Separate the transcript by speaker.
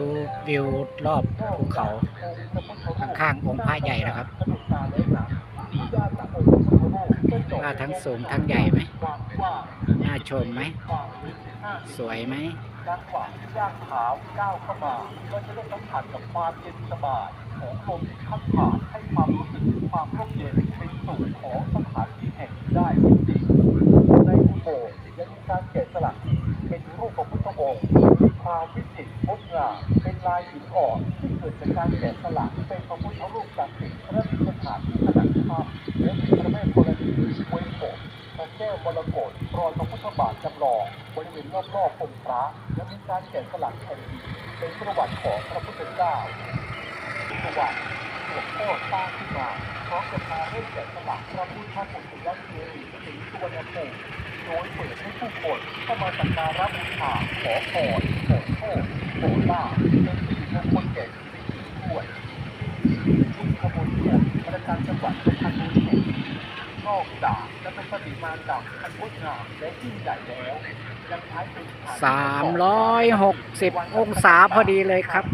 Speaker 1: ดูวิวรอบภูเขาข้างๆองค์พระใหญ่นะครับว่าทั้งสูงทั้งใหญ่ไหมน่าชมไหม สวยไหม
Speaker 2: ด้านขวาที่ย่างเท้าก้าวเข้ามาก็จะได้สัมผัสกับความเย็นสบายของลมพัดผ่านให้ความรู้สึกความร่มเย็นเป็นสุขของสถานที่แห่งนี้ได้จริงในอุโบสถ์ยังมีการแกะสลักเป็นรูปพระพุทธองค์มีความวิ จิตรงดงาเป็นลายหินอ่อนที่เกิดจากการแกะสลักเป็นพระพุทธรูปศักดิ์สิทธิ์และมีสถานที่ผนังถ้ำและมีพระแม่ธรณีไว้ผมพระแก้วมรกตรอยพระพุทธบาทจำลองบริเวณรอบๆองค์พระและมีการแกะสลักแผ่นดินเป็นประวัติของพระพุทธเจ้าประวัติหลวงพ่อสร้างขึ้นมาพร้อมกับมาเริ่มแกะสลักพระพุทธมนต์และเทวีสีสุวรรณภูมิโดยเปิดให้ผู้คนเข้ามาสักการะบูชาขอพร โชคขอลาภเป็นสิริมงคลแก่ชีวิตด้วยชุมขบวนขบวนประการจังหวัดสุพรรณบุรีนอกจากจะเป็นปฏิมากรรมอันงดงามและยิ่งใหญ่แล้วยังใช้เป็นสถานที่
Speaker 1: 360องศาพอดีเลยครับ